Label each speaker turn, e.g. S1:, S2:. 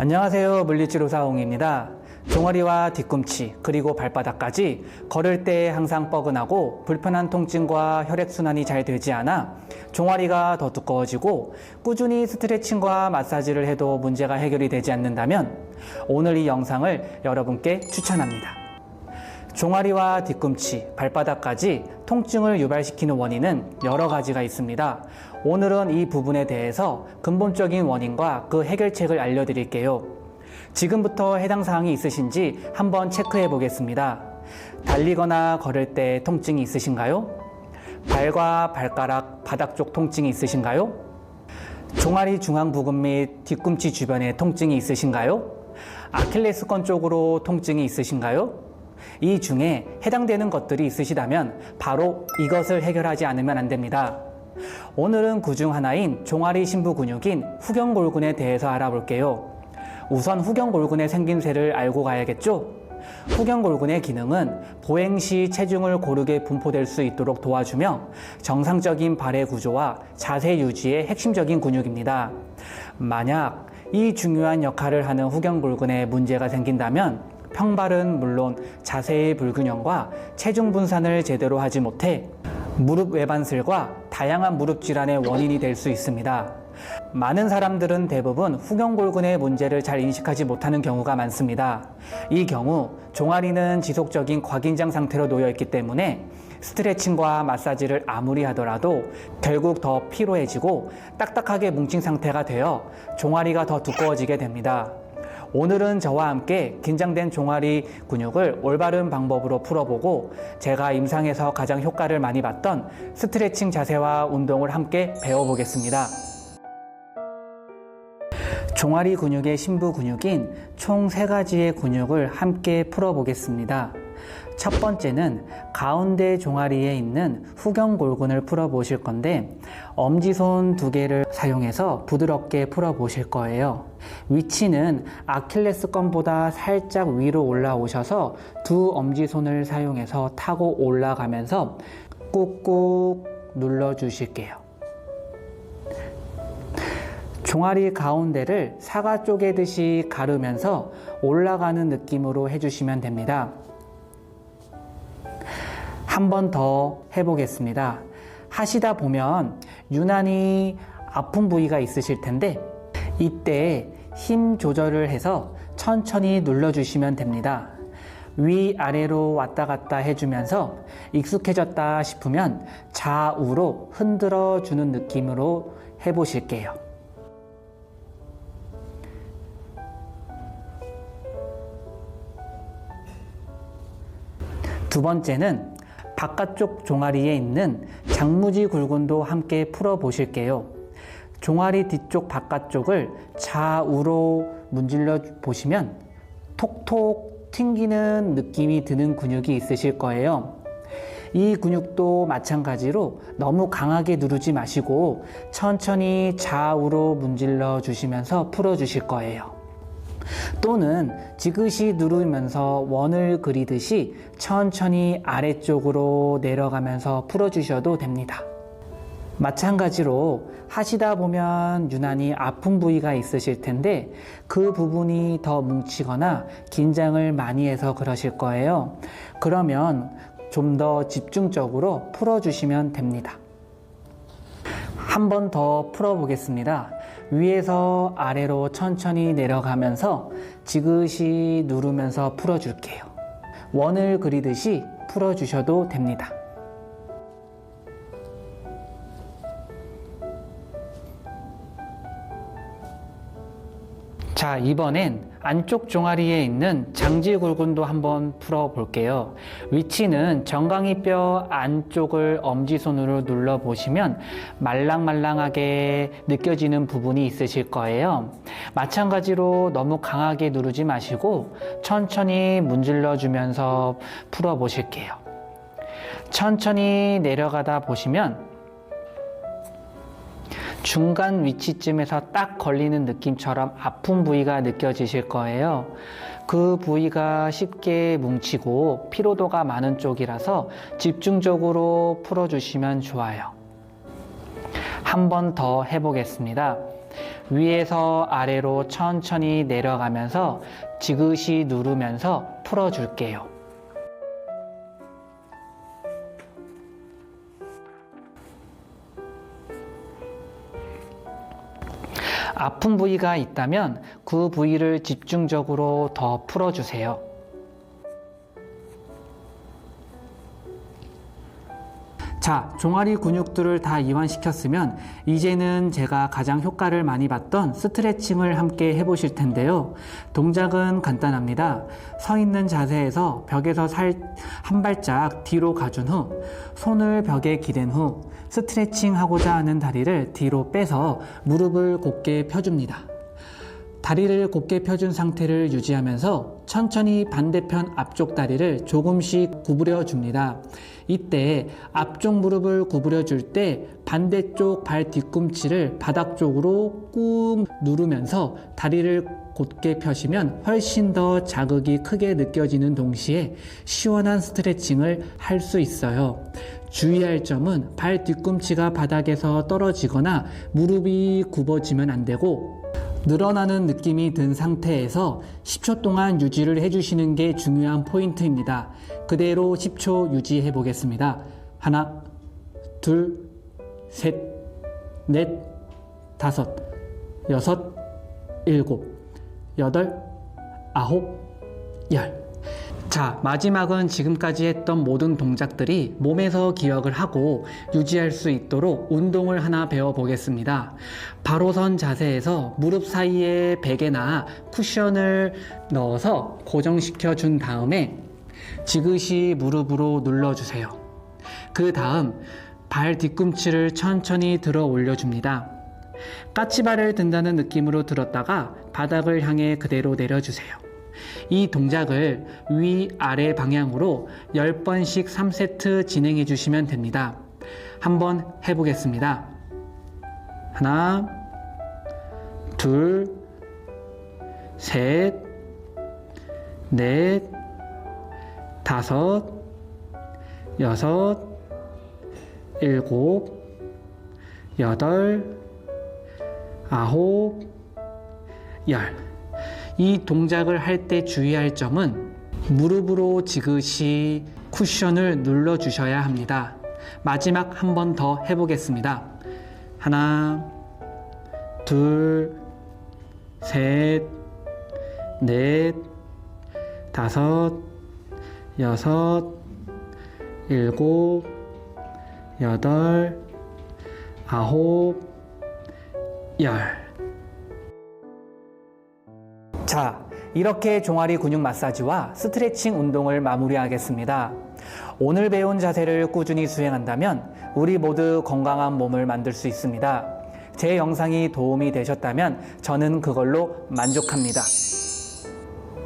S1: 안녕하세요. 물리치료사 홍입니다. 종아리와 뒤꿈치 그리고 발바닥까지 걸을 때 항상 뻐근하고 불편한 통증과 혈액순환이 잘 되지 않아 종아리가 더 두꺼워지고 꾸준히 스트레칭과 마사지를 해도 문제가 해결이 되지 않는다면 오늘 이 영상을 여러분께 추천합니다. 종아리와 뒤꿈치, 발바닥까지 통증을 유발시키는 원인은 여러 가지가 있습니다. 오늘은 이 부분에 대해서 근본적인 원인과 그 해결책을 알려드릴게요. 지금부터 해당 사항이 있으신지 한번 체크해 보겠습니다. 달리거나 걸을 때 통증이 있으신가요? 발과 발가락, 바닥 쪽 통증이 있으신가요? 종아리 중앙 부근 및 뒤꿈치 주변에 통증이 있으신가요? 아킬레스건 쪽으로 통증이 있으신가요? 이 중에 해당되는 것들이 있으시다면 바로 이것을 해결하지 않으면 안 됩니다. 오늘은 그중 하나인 종아리 심부 근육인 후경골근에 대해서 알아볼게요. 우선 후경골근의 생김새를 알고 가야겠죠? 후경골근의 기능은 보행 시 체중을 고르게 분포될 수 있도록 도와주며 정상적인 발의 구조와 자세 유지의 핵심적인 근육입니다. 만약 이 중요한 역할을 하는 후경골근에 문제가 생긴다면 평발은 물론 자세의 불균형과 체중 분산을 제대로 하지 못해 무릎 외반슬과 다양한 무릎 질환의 원인이 될 수 있습니다. 많은 사람들은 대부분 후경골근의 문제를 잘 인식하지 못하는 경우가 많습니다. 이 경우 종아리는 지속적인 과긴장 상태로 놓여 있기 때문에 스트레칭과 마사지를 아무리 하더라도 결국 더 피로해지고 딱딱하게 뭉친 상태가 되어 종아리가 더 두꺼워지게 됩니다. 오늘은 저와 함께 긴장된 종아리 근육을 올바른 방법으로 풀어보고 제가 임상에서 가장 효과를 많이 봤던 스트레칭 자세와 운동을 함께 배워보겠습니다. 종아리 근육의 심부 근육인 총 세 가지의 근육을 함께 풀어보겠습니다. 첫 번째는 가운데 종아리에 있는 후경골근을 풀어보실 건데 엄지손 두 개를 사용해서 부드럽게 풀어 보실 거예요. 위치는 아킬레스건보다 살짝 위로 올라오셔서 두 엄지손을 사용해서 타고 올라가면서 꾹꾹 눌러 주실게요. 종아리 가운데를 사과 쪼개듯이 가르면서 올라가는 느낌으로 해주시면 됩니다. 한 번 더 해보겠습니다. 하시다 보면 유난히 아픈 부위가 있으실 텐데 이때 힘 조절을 해서 천천히 눌러주시면 됩니다. 위아래로 왔다 갔다 해주면서 익숙해졌다 싶으면 좌우로 흔들어 주는 느낌으로 해보실게요. 두 번째는 바깥쪽 종아리에 있는 장무지 굴근도 함께 풀어 보실게요. 종아리 뒤쪽 바깥쪽을 좌우로 문질러 보시면 톡톡 튕기는 느낌이 드는 근육이 있으실 거예요. 이 근육도 마찬가지로 너무 강하게 누르지 마시고 천천히 좌우로 문질러 주시면서 풀어 주실 거예요. 또는 지그시 누르면서 원을 그리듯이 천천히 아래쪽으로 내려가면서 풀어 주셔도 됩니다. 마찬가지로 하시다 보면 유난히 아픈 부위가 있으실 텐데 그 부분이 더 뭉치거나 긴장을 많이 해서 그러실 거예요. 그러면 좀 더 집중적으로 풀어주시면 됩니다. 한 번 더 풀어보겠습니다. 위에서 아래로 천천히 내려가면서 지그시 누르면서 풀어줄게요. 원을 그리듯이 풀어주셔도 됩니다. 자, 이번엔 안쪽 종아리에 있는 장지굴근도 한번 풀어볼게요. 위치는 정강이뼈 안쪽을 엄지손으로 눌러보시면 말랑말랑하게 느껴지는 부분이 있으실 거예요. 마찬가지로 너무 강하게 누르지 마시고 천천히 문질러 주면서 풀어보실게요. 천천히 내려가다 보시면 중간 위치쯤에서 딱 걸리는 느낌처럼 아픈 부위가 느껴지실 거예요. 그 부위가 쉽게 뭉치고 피로도가 많은 쪽이라서 집중적으로 풀어주시면 좋아요. 한 번 더 해보겠습니다. 위에서 아래로 천천히 내려가면서 지그시 누르면서 풀어줄게요. 아픈 부위가 있다면 그 부위를 집중적으로 더 풀어주세요. 자, 종아리 근육들을 다 이완시켰으면 이제는 제가 가장 효과를 많이 봤던 스트레칭을 함께 해보실 텐데요. 동작은 간단합니다. 서 있는 자세에서 벽에서 살 한 발짝 뒤로 가준 후 손을 벽에 기댄 후 스트레칭 하고자 하는 다리를 뒤로 빼서 무릎을 곧게 펴줍니다. 다리를 곧게 펴준 상태를 유지하면서 천천히 반대편 앞쪽 다리를 조금씩 구부려 줍니다. 이때 앞쪽 무릎을 구부려 줄 때 반대쪽 발 뒤꿈치를 바닥 쪽으로 꾹 누르면서 다리를 곧게 펴시면 훨씬 더 자극이 크게 느껴지는 동시에 시원한 스트레칭을 할 수 있어요. 주의할 점은 발 뒤꿈치가 바닥에서 떨어지거나 무릎이 굽어지면 안 되고 늘어나는 느낌이 든 상태에서 10초 동안 유지를 해주시는 게 중요한 포인트입니다. 그대로 10초 유지해 보겠습니다. 하나, 둘, 셋, 넷, 다섯, 여섯, 일곱, 여덟, 아홉, 열. 자, 마지막은 지금까지 했던 모든 동작들이 몸에서 기억을 하고 유지할 수 있도록 운동을 하나 배워보겠습니다. 바로 선 자세에서 무릎 사이에 베개나 쿠션을 넣어서 고정시켜 준 다음에 지그시 무릎으로 눌러주세요. 그 다음 발 뒤꿈치를 천천히 들어 올려줍니다. 까치발을 든다는 느낌으로 들었다가 바닥을 향해 그대로 내려주세요. 이 동작을 위아래 방향으로 10번씩 3세트 진행해 주시면 됩니다. 한번 해보겠습니다. 하나, 둘, 셋, 넷, 다섯, 여섯, 일곱, 여덟, 아홉, 열. 이 동작을 할 때 주의할 점은 무릎으로 지그시 쿠션을 눌러 주셔야 합니다. 마지막 한 번 더 해보겠습니다. 하나, 둘, 셋, 넷, 다섯, 여섯, 일곱, 여덟, 아홉, 열. 자, 이렇게 종아리 근육 마사지와 스트레칭 운동을 마무리하겠습니다. 오늘 배운 자세를 꾸준히 수행한다면 우리 모두 건강한 몸을 만들 수 있습니다. 제 영상이 도움이 되셨다면 저는 그걸로 만족합니다.